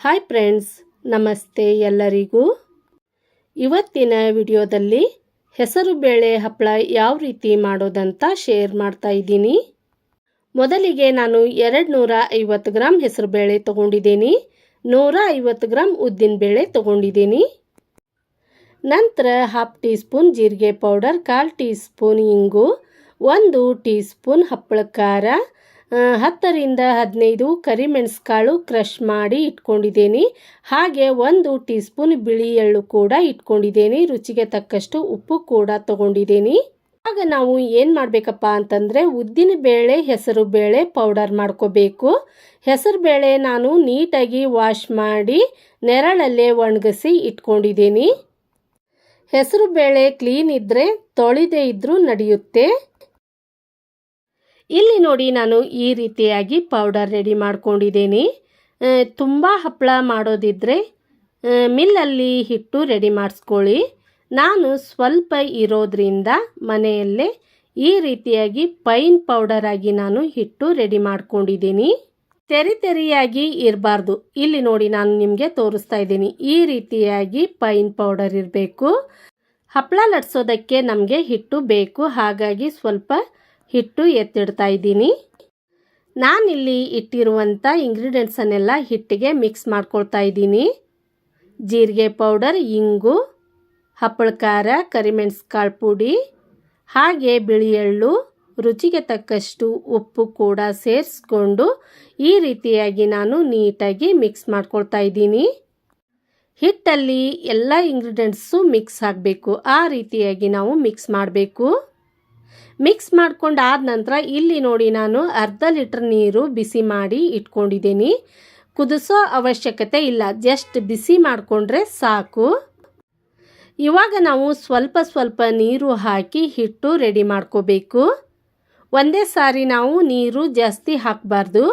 Hi friends, ನಮಸ್ತೆ ಎಲ್ಲರಿಗೂ. ಇವತ್ತಿನ ವಿಡಿಯೋದಲ್ಲಿ ಹೆಸರು ಬೇಳೆ ಹಪ್ಪಳ ಯಾವ ರೀತಿ ಮಾಡೋದಂತ ಶೇರ್ ಮಾಡ್ತಾ ಇದ್ದೀನಿ. ಮೊದಲಿಗೆ ನಾನು ಎರಡು ನೂರ ಐವತ್ತು ಗ್ರಾಮ್ ಹೆಸರು ಬೇಳೆ ತೊಗೊಂಡಿದ್ದೀನಿ. ನೂರ ಐವತ್ತು ಗ್ರಾಮ್ ಉದ್ದಿನ ಬೇಳೆ ತೊಗೊಂಡಿದ್ದೀನಿ. ನಂತರ ಹಾಫ್ ಟೀ ಸ್ಪೂನ್ ಜೀರಿಗೆ ಪೌಡರ್, ಕಾಲು ಟೀ ಸ್ಪೂನ್ ಇಂಗು, ಒಂದು ಟೀ ಸ್ಪೂನ್ ಹಪ್ಪಳ ಖಾರ ಹತ್ತರಿಂದ ಹದಿನೈದು ಕರಿಮೆಣಸುಕಾಳು ಕ್ರಷ್ ಮಾಡಿ ಇಟ್ಕೊಂಡಿದ್ದೀನಿ. ಹಾಗೆ ಒಂದು ಟೀ ಸ್ಪೂನ್ ಬಿಳಿ ಎಳ್ಳು ಕೂಡ ಇಟ್ಕೊಂಡಿದ್ದೀನಿ. ರುಚಿಗೆ ತಕ್ಕಷ್ಟು ಉಪ್ಪು ಕೂಡ ತಗೊಂಡಿದ್ದೀನಿ. ಆಗ ನಾವು ಏನು ಮಾಡಬೇಕಪ್ಪ ಅಂತಂದರೆ ಉದ್ದಿನ ಬೇಳೆ, ಹೆಸರು ಬೇಳೆ ಪೌಡರ್ ಮಾಡ್ಕೋಬೇಕು. ಹೆಸರು ಬೇಳೆ ನಾನು ನೀಟಾಗಿ ವಾಶ್ ಮಾಡಿ ನೆರಳಲ್ಲೇ ಒಣಗಿಸಿ ಇಟ್ಕೊಂಡಿದ್ದೀನಿ. ಹೆಸರು ಬೇಳೆ ಕ್ಲೀನ್ ಇದ್ದರೆ ತೊಳೆದೇ ಇದ್ದರೂ ನಡೆಯುತ್ತೆ. ಇಲ್ಲಿ ನೋಡಿ ನಾನು ಈ ರೀತಿಯಾಗಿ ಪೌಡರ್ ರೆಡಿ ಮಾಡ್ಕೊಂಡಿದ್ದೀನಿ. ತುಂಬ ಹಪ್ಪಳ ಮಾಡೋದಿದ್ರೆ ಆ, ಮಿಲ್ಲಲ್ಲಿ ಹಿಟ್ಟು ರೆಡಿ ಮಾಡಿಸ್ಕೊಳ್ಳಿ. ನಾನು ಸ್ವಲ್ಪ ಇರೋದ್ರಿಂದ ಮನೆಯಲ್ಲೇ ಈ ರೀತಿಯಾಗಿ ಪೈನ್ ಪೌಡರ್ ಆಗಿ ನಾನು ಹಿಟ್ಟು ರೆಡಿ ಮಾಡ್ಕೊಂಡಿದ್ದೀನಿ. ತೆರಿ ತೆರಿಯಾಗಿ ಇರಬಾರ್ದು. ಇಲ್ಲಿ ನೋಡಿ ನಾನು ನಿಮಗೆ ತೋರಿಸ್ತಾ ಇದ್ದೀನಿ. ಈ ರೀತಿಯಾಗಿ ಪೈನ್ ಪೌಡರ್ ಇರಬೇಕು. ಹಪ್ಪಳ ಲಟ್ಸೋದಕ್ಕೆ ನಮಗೆ ಹಿಟ್ಟು ಬೇಕು. ಹಾಗಾಗಿ ಸ್ವಲ್ಪ ಹಿಟ್ಟು ಎತ್ತಿಡ್ತಾ ಇದ್ದೀನಿ. ನಾನಿಲ್ಲಿ ಇಟ್ಟಿರುವಂಥ ಇಂಗ್ರೀಡಿಯೆಂಟ್ಸನ್ನೆಲ್ಲ ಹಿಟ್ಟಿಗೆ ಮಿಕ್ಸ್ ಮಾಡ್ಕೊಳ್ತಾ ಇದ್ದೀನಿ. ಜೀರಿಗೆ ಪೌಡರ್ ಇಂಗು, ಹಪ್ಪಳ ಖಾರ ಕರಿಮೆಣಸುಕಾಳು ಪುಡಿ, ಹಾಗೆ ಬಿಳಿ ಎಳ್ಳು, ರುಚಿಗೆ ತಕ್ಕಷ್ಟು ಉಪ್ಪು ಕೂಡ ಸೇರಿಸ್ಕೊಂಡು ಈ ರೀತಿಯಾಗಿ ನಾನು ನೀಟಾಗಿ ಮಿಕ್ಸ್ ಮಾಡ್ಕೊಳ್ತಾ ಇದ್ದೀನಿ. ಹಿಟ್ಟಲ್ಲಿ ಎಲ್ಲ ಇಂಗ್ರೀಡಿಯೆಂಟ್ಸು ಮಿಕ್ಸ್ ಆಗಬೇಕು. ಆ ರೀತಿಯಾಗಿ ನಾವು ಮಿಕ್ಸ್ ಮಾಡಬೇಕು. ಮಿಕ್ಸ್ ಮಾಡ್ಕೊಂಡು ಆದ ನಂತರ ಇಲ್ಲಿ ನೋಡಿ ನಾನು ಅರ್ಧ ಲೀಟ್ರ್ ನೀರು ಬಿಸಿ ಮಾಡಿ ಇಟ್ಕೊಂಡಿದ್ದೀನಿ. ಕುದಿಸೋ ಅವಶ್ಯಕತೆ ಇಲ್ಲ. ಜಸ್ಟ್ ಬಿಸಿ ಮಾಡಿಕೊಂಡ್ರೆ ಸಾಕು. ಇವಾಗ ನಾವು ಸ್ವಲ್ಪ ಸ್ವಲ್ಪ ನೀರು ಹಾಕಿ ಹಿಟ್ಟು ರೆಡಿ ಮಾಡ್ಕೋಬೇಕು. ಒಂದೇ ಸಾರಿ ನಾವು ನೀರು ಜಾಸ್ತಿ ಹಾಕಬಾರ್ದು.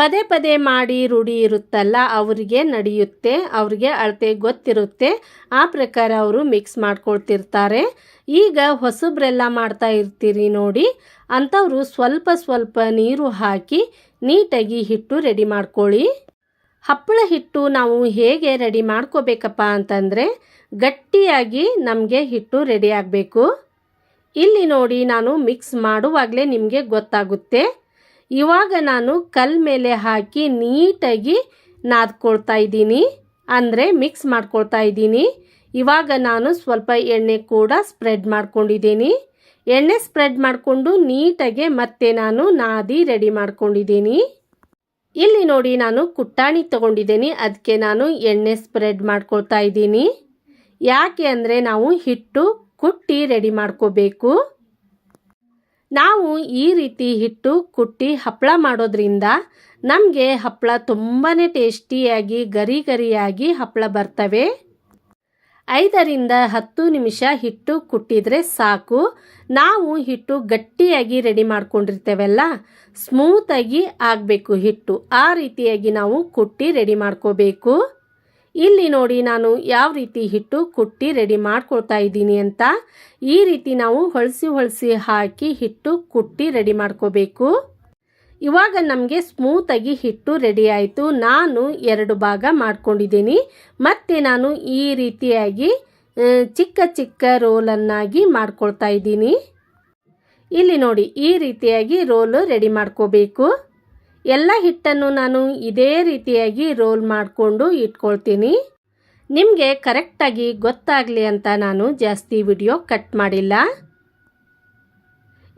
ಪದೇ ಪದೇ ಮಾಡಿ ರೂಢಿ ಇರುತ್ತಲ್ಲ, ಅವರಿಗೆ ನಡೆಯುತ್ತೆ, ಅವರಿಗೆ ಅಳತೆ ಗೊತ್ತಿರುತ್ತೆ, ಆ ಪ್ರಕಾರ ಅವರು ಮಿಕ್ಸ್ ಮಾಡ್ಕೊಳ್ತಿರ್ತಾರೆ. ಈಗ ಹೊಸಬ್ರೆಲ್ಲ ಮಾಡ್ತಾ ಇರ್ತೀರಿ ನೋಡಿ, ಅಂಥವ್ರು ಸ್ವಲ್ಪ ಸ್ವಲ್ಪ ನೀರು ಹಾಕಿ ನೀಟಾಗಿ ಹಿಟ್ಟು ರೆಡಿ ಮಾಡ್ಕೊಳ್ಳಿ. ಹಪ್ಪಳ ಹಿಟ್ಟು ನಾವು ಹೇಗೆ ರೆಡಿ ಮಾಡ್ಕೋಬೇಕಪ್ಪ ಅಂತಂದರೆ, ಗಟ್ಟಿಯಾಗಿ ನಮಗೆ ಹಿಟ್ಟು ರೆಡಿ ಆಗಬೇಕು. ಇಲ್ಲಿ ನೋಡಿ ನಾನು ಮಿಕ್ಸ್ ಮಾಡುವಾಗಲೇ ನಿಮಗೆ ಗೊತ್ತಾಗುತ್ತೆ. ಇವಾಗ ನಾನು ಕಲ್ ಮೇಲೆ ಹಾಕಿ ನೀಟಾಗಿ ನಾದ್ಕೊಳ್ತಾ ಇದ್ದೀನಿ. ಅಂದರೆ ಮಿಕ್ಸ್ ಮಾಡ್ಕೊಳ್ತಾ ಇದ್ದೀನಿ. ಇವಾಗ ನಾನು ಸ್ವಲ್ಪ ಎಣ್ಣೆ ಕೂಡ ಸ್ಪ್ರೆಡ್ ಮಾಡ್ಕೊಂಡಿದ್ದೀನಿ. ಎಣ್ಣೆ ಸ್ಪ್ರೆಡ್ ಮಾಡಿಕೊಂಡು ನೀಟಾಗೆ ಮತ್ತೆ ನಾನು ನಾದಿ ರೆಡಿ ಮಾಡ್ಕೊಂಡಿದ್ದೀನಿ. ಇಲ್ಲಿ ನೋಡಿ ನಾನು ಕುಟ್ಟಾಣಿ ತಗೊಂಡಿದ್ದೀನಿ. ಅದಕ್ಕೆ ನಾನು ಎಣ್ಣೆ ಸ್ಪ್ರೆಡ್ ಮಾಡ್ಕೊಳ್ತಾ ಇದ್ದೀನಿ. ಯಾಕೆ ಅಂದರೆ ನಾವು ಹಿಟ್ಟು ಕುಟ್ಟಿ ರೆಡಿ ಮಾಡ್ಕೋಬೇಕು. ನಾವು ಈ ರೀತಿ ಹಿಟ್ಟು ಕುಟ್ಟಿ ಹಪ್ಪಳ ಮಾಡೋದ್ರಿಂದ ನಮಗೆ ಹಪ್ಪಳ ತುಂಬಾ ಟೇಸ್ಟಿಯಾಗಿ ಗರಿ ಗರಿಯಾಗಿ ಹಪ್ಪಳ ಬರ್ತವೆ. ಐದರಿಂದ ಹತ್ತು ನಿಮಿಷ ಹಿಟ್ಟು ಕುಟ್ಟಿದರೆ ಸಾಕು. ನಾವು ಹಿಟ್ಟು ಗಟ್ಟಿಯಾಗಿ ರೆಡಿ ಮಾಡ್ಕೊಂಡಿರ್ತೇವಲ್ಲ, ಸ್ಮೂತಾಗಿ ಆಗಬೇಕು ಹಿಟ್ಟು. ಆ ರೀತಿಯಾಗಿ ನಾವು ಕುಟ್ಟಿ ರೆಡಿ ಮಾಡ್ಕೋಬೇಕು. ಇಲ್ಲಿ ನೋಡಿ ನಾನು ಯಾವ ರೀತಿ ಹಿಟ್ಟು ಕುಟ್ಟಿ ರೆಡಿ ಮಾಡ್ಕೊಳ್ತಾ ಇದ್ದೀನಿ ಅಂತ. ಈ ರೀತಿ ನಾವು ಹೊಳಸಿ ಹೊಳಸಿ ಹಾಕಿ ಹಿಟ್ಟು ಕುಟ್ಟಿ ರೆಡಿ ಮಾಡ್ಕೋಬೇಕು. ಇವಾಗ ನಮಗೆ ಸ್ಮೂತಾಗಿ ಹಿಟ್ಟು ರೆಡಿ ಆಯಿತು. ನಾನು ಎರಡು ಭಾಗ ಮಾಡ್ಕೊಂಡಿದ್ದೀನಿ. ಮತ್ತು ನಾನು ಈ ರೀತಿಯಾಗಿ ಚಿಕ್ಕ ಚಿಕ್ಕ ರೋಲನ್ನಾಗಿ ಮಾಡ್ಕೊಳ್ತಾ ಇದ್ದೀನಿ. ಇಲ್ಲಿ ನೋಡಿ ಈ ರೀತಿಯಾಗಿ ರೋಲು ರೆಡಿ ಮಾಡ್ಕೋಬೇಕು. ಎಲ್ಲ ಹಿಟ್ಟನ್ನು ನಾನು ಇದೇ ರೀತಿಯಾಗಿ ರೋಲ್ ಮಾಡಿಕೊಂಡು ಇಟ್ಕೊಳ್ತೀನಿ. ನಿಮಗೆ ಕರೆಕ್ಟಾಗಿ ಗೊತ್ತಾಗಲಿ ಅಂತ ನಾನು ಜಾಸ್ತಿ ವಿಡಿಯೋ ಕಟ್ ಮಾಡಿಲ್ಲ.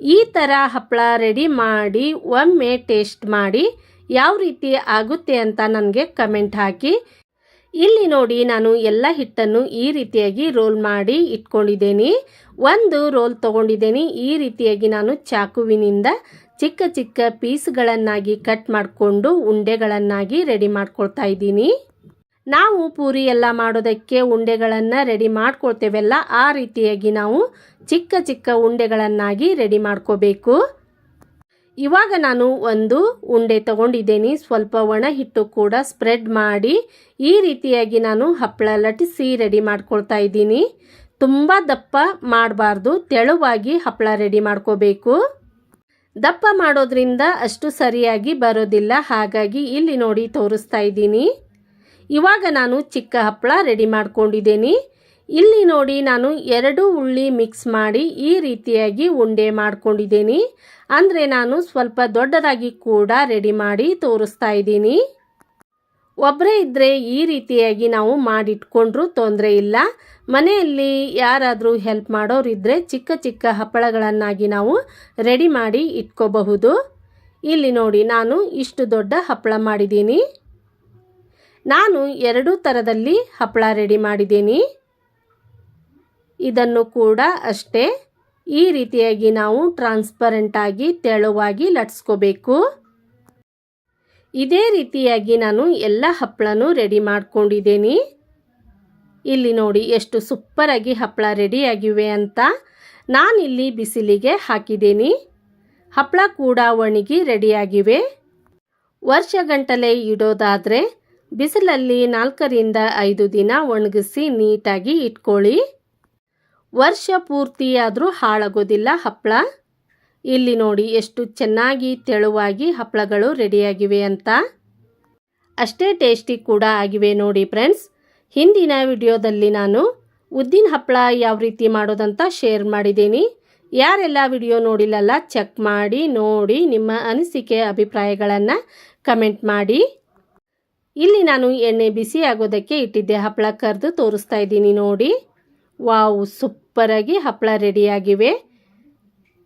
ಈ ಥರ ಹಪ್ಪಳ ರೆಡಿ ಮಾಡಿ, ಒಮ್ಮೆ ಟೇಸ್ಟ್ ಮಾಡಿ ಯಾವ ರೀತಿ ಆಗುತ್ತೆ ಅಂತ ನನಗೆ ಕಮೆಂಟ್ ಹಾಕಿ. ಇಲ್ಲಿ ನೋಡಿ ನಾನು ಎಲ್ಲ ಹಿಟ್ಟನ್ನು ಈ ರೀತಿಯಾಗಿ ರೋಲ್ ಮಾಡಿ ಇಟ್ಕೊಂಡಿದ್ದೀನಿ. ಒಂದು ರೋಲ್ ತಗೊಂಡಿದ್ದೀನಿ. ಈ ರೀತಿಯಾಗಿ ನಾನು ಚಾಕುವಿನಿಂದ ಚಿಕ್ಕ ಚಿಕ್ಕ ಪೀಸ್ಗಳನ್ನಾಗಿ ಕಟ್ ಮಾಡಿಕೊಂಡು ಉಂಡೆಗಳನ್ನಾಗಿ ರೆಡಿ ಮಾಡ್ಕೊಳ್ತಾ ಇದ್ದೀನಿ. ನಾವು ಪೂರಿ ಎಲ್ಲ ಮಾಡೋದಕ್ಕೆ ಉಂಡೆಗಳನ್ನು ರೆಡಿ ಮಾಡ್ಕೊಳ್ತೇವಲ್ಲ, ಆ ರೀತಿಯಾಗಿ ನಾವು ಚಿಕ್ಕ ಚಿಕ್ಕ ಉಂಡೆಗಳನ್ನಾಗಿ ರೆಡಿ ಮಾಡ್ಕೋಬೇಕು. ಇವಾಗ ನಾನು ಒಂದು ಉಂಡೆ ತಗೊಂಡಿದ್ದೀನಿ, ಸ್ವಲ್ಪ ಒಣ ಹಿಟ್ಟು ಕೂಡ ಸ್ಪ್ರೆಡ್ ಮಾಡಿ ಈ ರೀತಿಯಾಗಿ ನಾನು ಹಪ್ಪಳ ಲಟಿಸಿ ರೆಡಿ ಮಾಡ್ಕೊಳ್ತಾ ಇದ್ದೀನಿ. ತುಂಬ ದಪ್ಪ ಮಾಡಬಾರ್ದು, ತೆಳುವಾಗಿ ಹಪ್ಪಳ ರೆಡಿ ಮಾಡ್ಕೋಬೇಕು. ದಪ್ಪ ಮಾಡೋದ್ರಿಂದ ಅಷ್ಟು ಸರಿಯಾಗಿ ಬರೋದಿಲ್ಲ. ಹಾಗಾಗಿ ಇಲ್ಲಿ ನೋಡಿ ತೋರಿಸ್ತಾ ಇದ್ದೀನಿ. ಇವಾಗ ನಾನು ಚಿಕ್ಕ ಹಪ್ಪಳ ರೆಡಿ ಮಾಡ್ಕೊಂಡಿದ್ದೀನಿ. ಇಲ್ಲಿ ನೋಡಿ ನಾನು ಎರಡು ಉಳ್ಳಿ ಮಿಕ್ಸ್ ಮಾಡಿ ಈ ರೀತಿಯಾಗಿ ಉಂಡೆ ಮಾಡ್ಕೊಂಡಿದ್ದೀನಿ. ಅಂದರೆ ನಾನು ಸ್ವಲ್ಪ ದೊಡ್ಡದಾಗಿ ಕೂಡ ರೆಡಿ ಮಾಡಿ ತೋರಿಸ್ತಾ ಇದ್ದೀನಿ. ಒಬ್ಬರೇ ಇದ್ದರೆ ಈ ರೀತಿಯಾಗಿ ನಾವು ಮಾಡಿಟ್ಕೊಂಡ್ರೂ ತೊಂದರೆ ಇಲ್ಲ. ಮನೆಯಲ್ಲಿ ಯಾರಾದರೂ ಹೆಲ್ಪ್ ಮಾಡೋರಿದ್ದರೆ ಚಿಕ್ಕ ಚಿಕ್ಕ ಹಪ್ಪಳಗಳನ್ನಾಗಿ ನಾವು ರೆಡಿ ಮಾಡಿ ಇಟ್ಕೋಬಹುದು. ಇಲ್ಲಿ ನೋಡಿ, ನಾನು ಇಷ್ಟು ದೊಡ್ಡ ಹಪ್ಪಳ ಮಾಡಿದ್ದೀನಿ. ನಾನು ಎರಡೂ ಥರದಲ್ಲಿ ಹಪ್ಪಳ ರೆಡಿ ಮಾಡಿದ್ದೀನಿ. ಇದನ್ನು ಕೂಡ ಅಷ್ಟೇ. ಈ ರೀತಿಯಾಗಿ ನಾವು ಟ್ರಾನ್ಸ್ಪರೆಂಟಾಗಿ ತೆಳುವಾಗಿ ಲಟ್ಸ್ಕೋಬೇಕು. ಇದೇ ರೀತಿಯಾಗಿ ನಾನು ಎಲ್ಲ ಹಪ್ಪಳನೂ ರೆಡಿ ಮಾಡ್ಕೊಂಡಿದ್ದೀನಿ. ಇಲ್ಲಿ ನೋಡಿ ಎಷ್ಟು ಸೂಪ್ಪರಾಗಿ ಹಪ್ಪಳ ರೆಡಿಯಾಗಿವೆ ಅಂತ ನಾನಿಲ್ಲಿ ಬಿಸಿಲಿಗೆ ಹಾಕಿದ್ದೀನಿ. ಹಪ್ಪಳ ಕೂಡ ಒಣಗಿ ರೆಡಿಯಾಗಿವೆ. ವರ್ಷಗಂಟಲೆ ಇಡೋದಾದರೆ ಬಿಸಿಲಲ್ಲಿ ನಾಲ್ಕರಿಂದ ಐದು ದಿನ ಒಣಗಿಸಿ ನೀಟಾಗಿ ಇಟ್ಕೊಳ್ಳಿ. ವರ್ಷ ಪೂರ್ತಿಯಾದರೂ ಹಾಳಾಗೋದಿಲ್ಲ ಹಪ್ಪಳ. ಇಲ್ಲಿ ನೋಡಿ ಎಷ್ಟು ಚೆನ್ನಾಗಿ ತೆಳುವಾಗಿ ಹಪ್ಪಳಗಳು ರೆಡಿಯಾಗಿವೆ ಅಂತ. ಅಷ್ಟೇ ಟೇಸ್ಟಿ ಕೂಡ ಆಗಿವೆ ನೋಡಿ ಫ್ರೆಂಡ್ಸ್. ಹಿಂದಿನ ವಿಡಿಯೋದಲ್ಲಿ ನಾನು ಉದ್ದಿನ ಹಪ್ಪಳ ಯಾವ ರೀತಿ ಮಾಡೋದಂತ ಶೇರ್ ಮಾಡಿದ್ದೀನಿ. ಯಾರೆಲ್ಲ ವಿಡಿಯೋ ನೋಡಿಲ್ಲಲ್ಲ, ಚೆಕ್ ಮಾಡಿ, ನೋಡಿ ನಿಮ್ಮ ಅನಿಸಿಕೆ, ಅಭಿಪ್ರಾಯಗಳನ್ನು ಕಮೆಂಟ್ ಮಾಡಿ. ಇಲ್ಲಿ ನಾನು ಎಣ್ಣೆ ಬಿಸಿ ಆಗೋದಕ್ಕೆ ಇಟ್ಟಿದ್ದೆ ಹಪ್ಪಳ ಕರೆದು ತೋರಿಸ್ತಾ ಇದ್ದೀನಿ ನೋಡಿ. ವಾವ್, ಸೂಪರಾಗಿ ಹಪ್ಪಳ ರೆಡಿಯಾಗಿವೆ.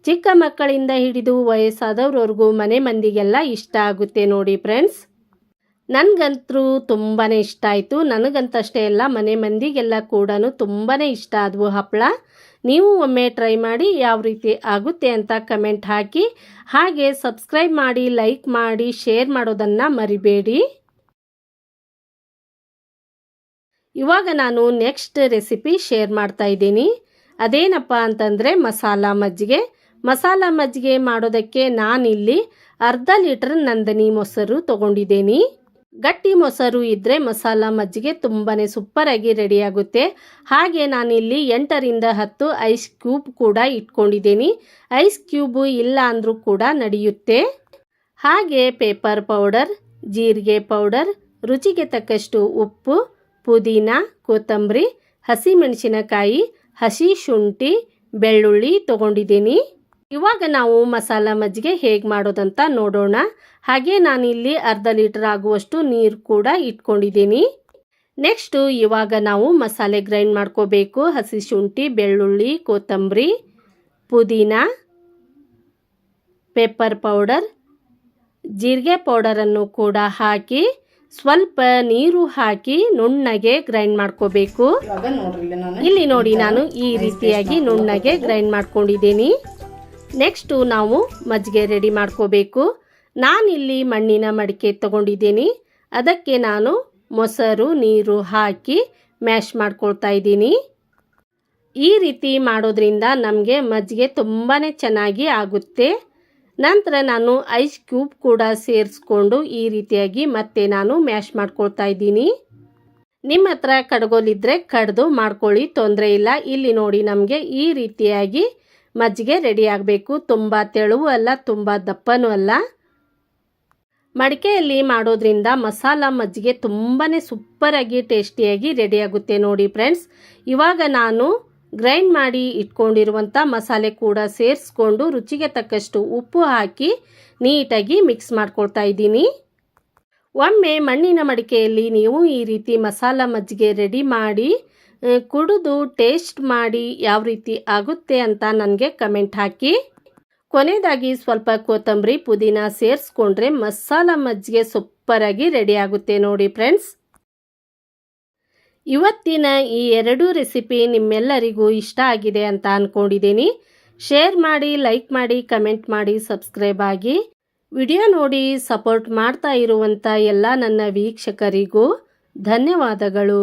ಚಿಕ್ಕ ಮಕ್ಕಳಿಂದ ಹಿಡಿದು ವಯಸ್ಸಾದವ್ರವರೆಗೂ ಮನೆ ಮಂದಿಗೆಲ್ಲ ಇಷ್ಟ ಆಗುತ್ತೆ ನೋಡಿ ಫ್ರೆಂಡ್ಸ್. ನನಗಂತೂ ತುಂಬಾ ಇಷ್ಟ ಆಯಿತು. ನನಗಂತಷ್ಟೇ ಎಲ್ಲ ಮನೆ ಮಂದಿಗೆಲ್ಲ ಕೂಡ ತುಂಬಾ ಇಷ್ಟ ಆದವು ಹಪ್ಪಳ ನೀವು ಒಮ್ಮೆ ಟ್ರೈ ಮಾಡಿ ಯಾವ ರೀತಿ ಆಗುತ್ತೆ ಅಂತ ಕಮೆಂಟ್ ಹಾಕಿ. ಹಾಗೆ ಸಬ್ಸ್ಕ್ರೈಬ್ ಮಾಡಿ, ಲೈಕ್ ಮಾಡಿ, ಶೇರ್ ಮಾಡೋದನ್ನು ಮರಿಬೇಡಿ. ಇವಾಗ ನಾನು ನೆಕ್ಸ್ಟ್ ರೆಸಿಪಿ ಶೇರ್ ಮಾಡ್ತಾ ಇದ್ದೀನಿ. ಅದೇನಪ್ಪ ಅಂತಂದರೆ ಮಸಾಲ ಮಜ್ಜಿಗೆ. ಮಸಾಲ ಮಜ್ಜಿಗೆ ಮಾಡೋದಕ್ಕೆ ನಾನಿಲ್ಲಿ ಅರ್ಧ ಲೀಟರ್ ನಂದಿನಿ ಮೊಸರು ತಗೊಂಡಿದ್ದೀನಿ. ಗಟ್ಟಿ ಮೊಸರು ಇದ್ದರೆ ಮಸಾಲ ಮಜ್ಜಿಗೆ ತುಂಬಾ ಸೂಪರಾಗಿ ರೆಡಿಯಾಗುತ್ತೆ ಹಾಗೆ ನಾನಿಲ್ಲಿ ಎಂಟರಿಂದ ಹತ್ತು ಐಸ್ ಕ್ಯೂಬ್ ಕೂಡ ಇಟ್ಕೊಂಡಿದ್ದೀನಿ. ಐಸ್ ಕ್ಯೂಬು ಇಲ್ಲ ಅಂದರೂ ಕೂಡ ನಡೆಯುತ್ತೆ. ಹಾಗೆ ಪೇಪರ್ ಪೌಡರ್ ಜೀರಿಗೆ ಪೌಡರ್ ರುಚಿಗೆ ತಕ್ಕಷ್ಟು ಉಪ್ಪು, ಪುದೀನ, ಕೊತ್ತಂಬರಿ, ಹಸಿಮೆಣಸಿನಕಾಯಿ, ಹಸಿ ಶುಂಠಿ, ಬೆಳ್ಳುಳ್ಳಿ ತೊಗೊಂಡಿದ್ದೀನಿ. ಇವಾಗ ನಾವು ಮಸಾಲ ಮಜ್ಜಿಗೆ ಹೇಗೆ ಮಾಡೋದಂತ ನೋಡೋಣ. ಹಾಗೆ ನಾನಿಲ್ಲಿ ಅರ್ಧ ಲೀಟರ್ ಆಗುವಷ್ಟು ನೀರು ಕೂಡ ಇಟ್ಕೊಂಡಿದ್ದೀನಿ. ನೆಕ್ಸ್ಟು ಇವಾಗ ನಾವು ಮಸಾಲೆ ಗ್ರೈಂಡ್ ಮಾಡ್ಕೋಬೇಕು. ಹಸಿ ಶುಂಠಿ ಬೆಳ್ಳುಳ್ಳಿ ಕೊತ್ತಂಬರಿ ಪುದೀನ ಪೆಪ್ಪರ್ ಪೌಡರ್ ಜೀರಿಗೆ ಪೌಡರನ್ನು ಕೂಡ ಹಾಕಿ ಸ್ವಲ್ಪ ನೀರು ಹಾಕಿ ನುಣ್ಣಗೆ ಗ್ರೈಂಡ್ ಮಾಡ್ಕೋಬೇಕು. ನಾನು ಇಲ್ಲಿ ನೋಡಿ ನಾನು ಈ ರೀತಿಯಾಗಿ ನುಣ್ಣಗೆ ಗ್ರೈಂಡ್ ಮಾಡ್ಕೊಂಡಿದ್ದೀನಿ. ನೆಕ್ಸ್ಟು ನಾವು ಮಜ್ಜಿಗೆ ರೆಡಿ ಮಾಡ್ಕೋಬೇಕು. ನಾನಿಲ್ಲಿ ಮಣ್ಣಿನ ಮಡಿಕೆ ತಗೊಂಡಿದ್ದೀನಿ. ಅದಕ್ಕೆ ನಾನು ಮೊಸರು, ನೀರು ಹಾಕಿ ಮ್ಯಾಶ್ ಮಾಡ್ಕೊಳ್ತಾ ಇದ್ದೀನಿ. ಈ ರೀತಿ ಮಾಡೋದ್ರಿಂದ ನಮಗೆ ಮಜ್ಜಿಗೆ ತುಂಬಾ ಚೆನ್ನಾಗಿ ಆಗುತ್ತೆ. ನಂತರ ನಾನು ಐಸ್ ಕ್ಯೂಬ್ ಕೂಡ ಸೇರಿಸ್ಕೊಂಡು ಈ ರೀತಿಯಾಗಿ ಮತ್ತೆ ನಾನು ಮ್ಯಾಶ್ ಮಾಡ್ಕೊಳ್ತಾ ಇದ್ದೀನಿ. ನಿಮ್ಮ ಹತ್ರ ಕಡ್ಗೋಲಿದ್ರೆ ಕಡ್ದು ಮಾಡ್ಕೊಳ್ಳಿ, ತೊಂದರೆ ಇಲ್ಲ. ಇಲ್ಲಿ ನೋಡಿ ನಮಗೆ ಈ ರೀತಿಯಾಗಿ ಮಜ್ಜಿಗೆ ರೆಡಿ ಆಗಬೇಕು. ತುಂಬ ತೆಳುವು ಅಲ್ಲ, ತುಂಬ ದಪ್ಪನೂ ಅಲ್ಲ. ಮಡಿಕೆಯಲ್ಲಿ ಮಾಡೋದ್ರಿಂದ ಮಸಾಲ ಮಜ್ಜಿಗೆ ತುಂಬಾ ಸೂಪರಾಗಿ ಟೇಸ್ಟಿಯಾಗಿ ರೆಡಿಯಾಗುತ್ತೆ ನೋಡಿ ಫ್ರೆಂಡ್ಸ್ ಇವಾಗ ನಾನು ಗ್ರೈಂಡ್ ಮಾಡಿ ಇಟ್ಕೊಂಡಿರುವಂಥ ಮಸಾಲೆ ಕೂಡ ಸೇರಿಸ್ಕೊಂಡು ರುಚಿಗೆ ತಕ್ಕಷ್ಟು ಉಪ್ಪು ಹಾಕಿ ನೀಟಾಗಿ ಮಿಕ್ಸ್ ಮಾಡ್ಕೊಳ್ತಾ ಇದ್ದೀನಿ. ಒಮ್ಮೆ ಮಣ್ಣಿನ ಮಡಿಕೆಯಲ್ಲಿ ನೀವು ಈ ರೀತಿ ಮಸಾಲ ಮಜ್ಜಿಗೆ ರೆಡಿ ಮಾಡಿ ಕುಡಿದು ಟೇಸ್ಟ್ ಮಾಡಿ ಯಾವ ರೀತಿ ಆಗುತ್ತೆ ಅಂತ ನನಗೆ ಕಮೆಂಟ್ ಹಾಕಿ. ಕೊನೆಯದಾಗಿ ಸ್ವಲ್ಪ ಕೊತ್ತಂಬರಿ ಪುದೀನ ಸೇರಿಸ್ಕೊಂಡ್ರೆ ಮಸಾಲ ಮಜ್ಜಿಗೆ ಸೂಪರಾಗಿ ರೆಡಿ ಆಗುತ್ತೆ ನೋಡಿ ಫ್ರೆಂಡ್ಸ್ ಇವತ್ತಿನ ಈ ಎರಡು ರೆಸಿಪಿ ನಿಮ್ಮೆಲ್ಲರಿಗೂ ಇಷ್ಟ ಆಗಿದೆ ಅಂತ ಅಂದ್ಕೊಂಡಿದ್ದೀನಿ ಶೇರ್ ಮಾಡಿ ಲೈಕ್ ಮಾಡಿ ಕಮೆಂಟ್ ಮಾಡಿ ಸಬ್ಸ್ಕ್ರೈಬ್ ಆಗಿ. ವಿಡಿಯೋ ನೋಡಿ ಸಪೋರ್ಟ್ ಮಾಡ್ತಾ ಇರುವಂಥ ಎಲ್ಲ ನನ್ನ ವೀಕ್ಷಕರಿಗೂ ಧನ್ಯವಾದಗಳು.